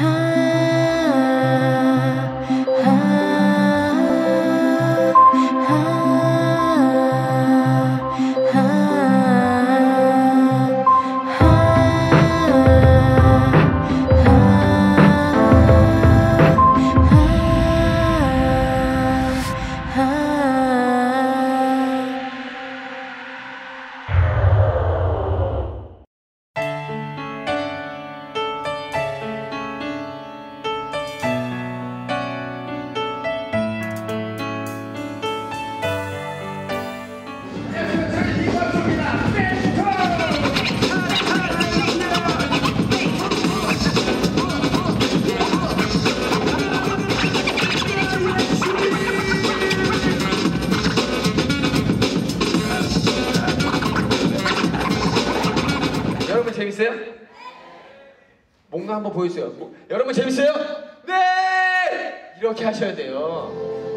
여 재밌어요? 뭔가 한번 보여주세요. 뭐, 여러분 재밌어요? 네! 이렇게 하셔야 돼요.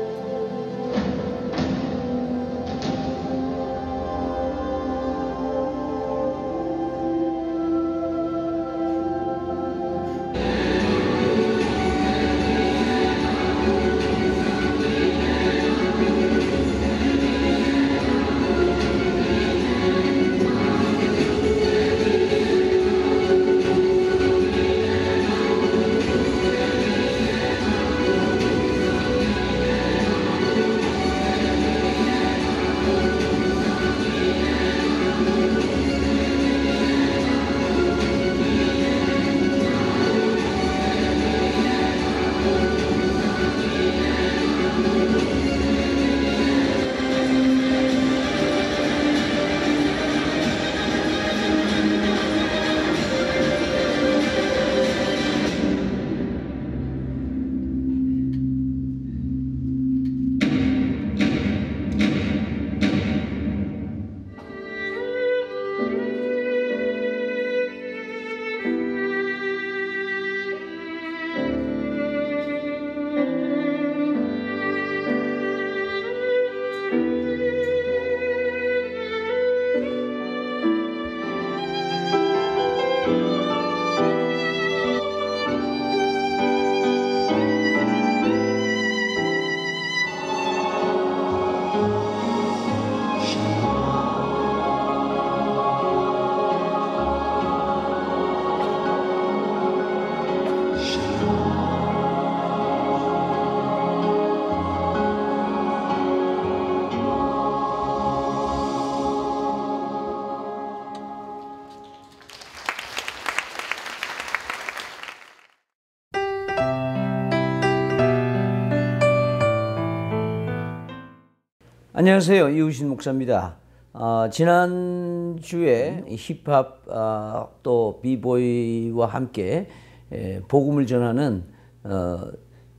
안녕하세요. 이우신 목사입니다. 어, 지난주에 힙합 어, 또 비보이와 함께 에, 복음을 전하는 어,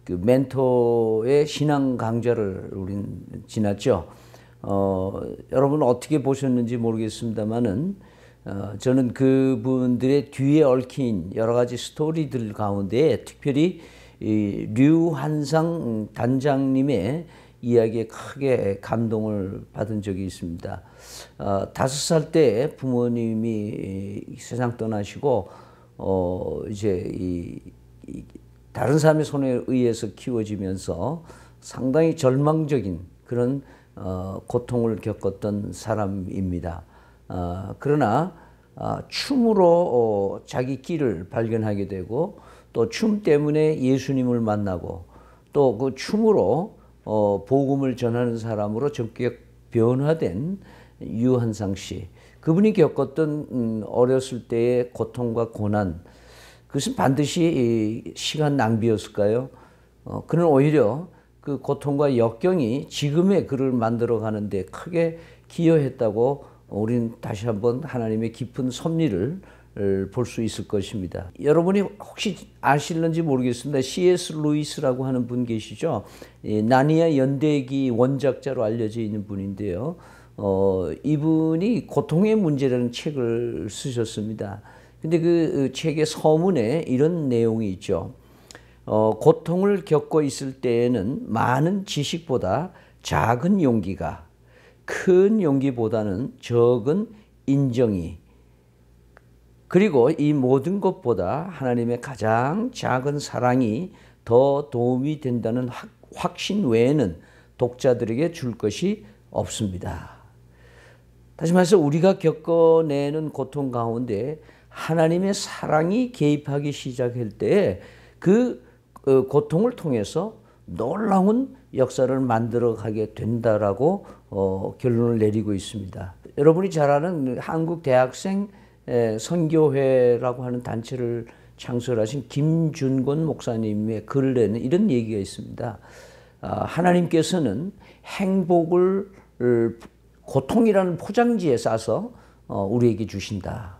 그 멘토의 신앙 강좌를 우린 지났죠. 어, 여러분 어떻게 보셨는지 모르겠습니다만은 어, 저는 그분들의 뒤에 얽힌 여러 가지 스토리들 가운데 특별히 이 류한상 단장님의 이야기에 크게 감동을 받은 적이 있습니다. 어, 다섯 살 때 부모님이 세상 떠나시고 어, 이제 이, 이 다른 사람의 손에 의해서 키워지면서 상당히 절망적인 그런 어, 고통을 겪었던 사람입니다. 어, 그러나 어, 춤으로 어, 자기 길을 발견하게 되고 또 춤 때문에 예수님을 만나고 또 그 춤으로 어, 복음을 전하는 사람으로 전격 변화된 유한상 씨. 그분이 겪었던 음, 어렸을 때의 고통과 고난, 그것은 반드시 시간 낭비였을까요? 어, 그는 오히려 그 고통과 역경이 지금의 그를 만들어 가는데 크게 기여했다고 우리는 다시 한번 하나님의 깊은 섭리를 볼 수 있을 것입니다. 여러분이 혹시 아실는지 모르겠습니다. C.S. 루이스라고 하는 분 계시죠? 나니아 연대기 원작자로 알려져 있는 분인데요. 어, 이분이 고통의 문제라는 책을 쓰셨습니다. 근데 그 책의 서문에 이런 내용이 있죠. 어, 고통을 겪고 있을 때에는 많은 지식보다 작은 용기가 큰 용기보다는 적은 인정이 그리고 이 모든 것보다 하나님의 가장 작은 사랑이 더 도움이 된다는 확신 외에는 독자들에게 줄 것이 없습니다. 다시 말해서 우리가 겪어내는 고통 가운데 하나님의 사랑이 개입하기 시작할 때그 고통을 통해서 놀라운 역사를 만들어 가게 된다라고 어, 결론을 내리고 있습니다. 여러분이 잘 아는 한국 대학생 선교회라고 하는 단체를 창설하신 김준권 목사님의 글을 내는 이런 얘기가 있습니다. 아, 하나님께서는 행복을 고통이라는 포장지에 싸서 어, 우리에게 주신다.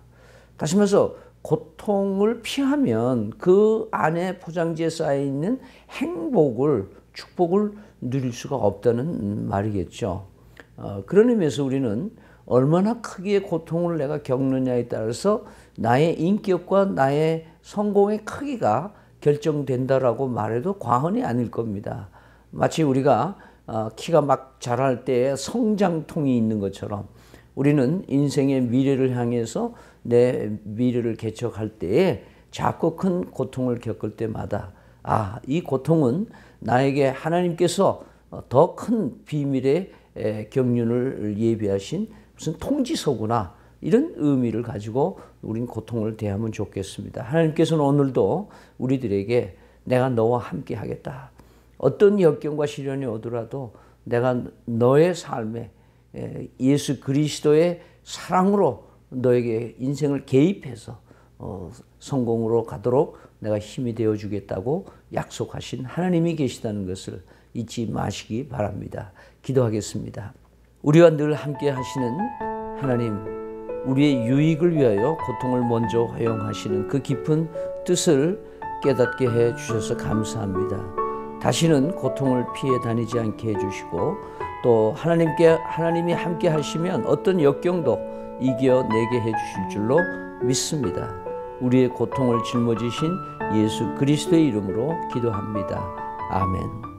다시 말해서 고통을 피하면 그 안에 포장지에 쌓여 있는 행복을 축복을 누릴 수가 없다는 말이겠죠. 어, 그런 의미에서 우리는 얼마나 크기의 고통을 내가 겪느냐에 따라서 나의 인격과 나의 성공의 크기가 결정된다라고 말해도 과언이 아닐 겁니다. 마치 우리가 어, 키가 막 자랄 때 성장통이 있는 것처럼 우리는 인생의 미래를 향해서 내 미래를 개척할 때에 자꾸 큰 고통을 겪을 때마다 아, 이 고통은 나에게 하나님께서 더 큰 비밀의 경륜을 예비하신 무슨 통지서구나 이런 의미를 가지고 우린 고통을 대하면 좋겠습니다. 하나님께서는 오늘도 우리들에게 내가 너와 함께 하겠다. 어떤 역경과 시련이 오더라도 내가 너의 삶에 예수 그리스도의 사랑으로 너에게 인생을 개입해서 어, 성공으로 가도록 내가 힘이 되어 주겠다고 약속하신 하나님이 계시다는 것을 잊지 마시기 바랍니다. 기도하겠습니다. 우리와 늘 함께 하시는 하나님, 우리의 유익을 위하여 고통을 먼저 허용하시는 그 깊은 뜻을 깨닫게 해 주셔서 감사합니다. 다시는 고통을 피해 다니지 않게 해 주시고 또 하나님께 하나님이 함께 하시면 어떤 역경도 이겨내게 해 주실 줄로 믿습니다. 우리의 고통을 짊어지신 예수 그리스도의 이름으로 기도합니다. 아멘.